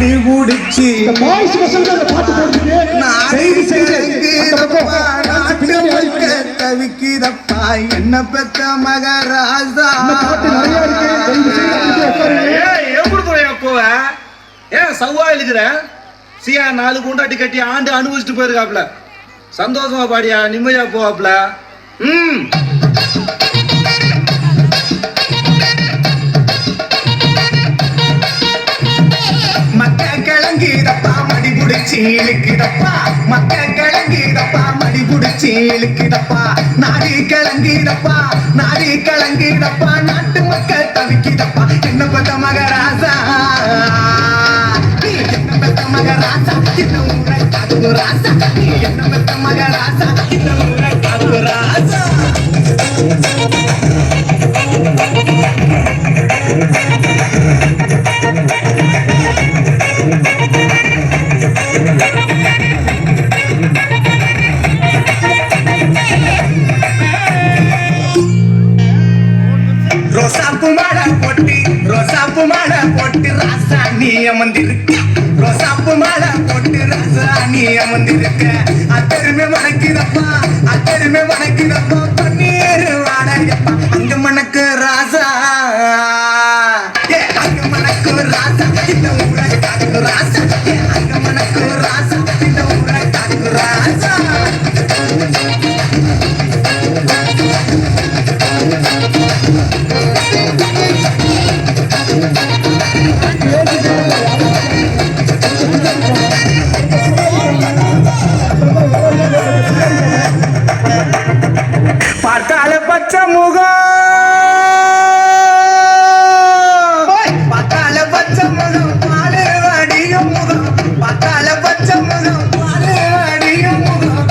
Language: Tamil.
மடி முடிச்சு. இந்த பாய்ஸ் பசங்க அந்த பாட்டு போட்டுட்டு செய்தி செஞ்சு. அந்த பக்கம் அந்த பின்னாடி ஆடிட்டு தவிக்கிறப்பா என்ன பெத்த மகராஜா? இந்த பாட்டு நிறைய இருக்கு. எப்படி போறியா போவ? ஏன் சவ்வா இருக்கிற சியா நாலு குண்டாட்டி கட்டி ஆண்டு அனுபவிச்சுட்டு போயிருக்காப்ல. சந்தோஷமா பாடியா? நிம்மதியா போவாப்ல. ம். கிழங்கிதப்பா மடி புடிச்சு இழுக்குதப்பா மக்க கிழங்கிதப்பா மடி புடிச்சு இழுக்குதப்பா நாடி கிழங்கிதப்பா நாடி கிழங்கிதப்பா நாட்டு மக்கள் தவிக்குதப்பா என்ன பத்த மகராசா? என்ன பத்த மகராசா? இந்த ஊரை காத்து ராசா. என்ன பத்த மகராசா? இந்த ஊரை காத்து ராசா. ரோசாப்பு மாலை போட்டு ரோசாப்பு மாலை போட்டு ராசா நீ அமர்ந்திருக்க. ரோசாப்பு மாலை போட்டு ராசா நீ அமர்ந்திருக்க. அத்தருமே வணக்கிதப்பா அத்தருமே வணக்கிதப்பா பார்த்தால பச்சை முகம்.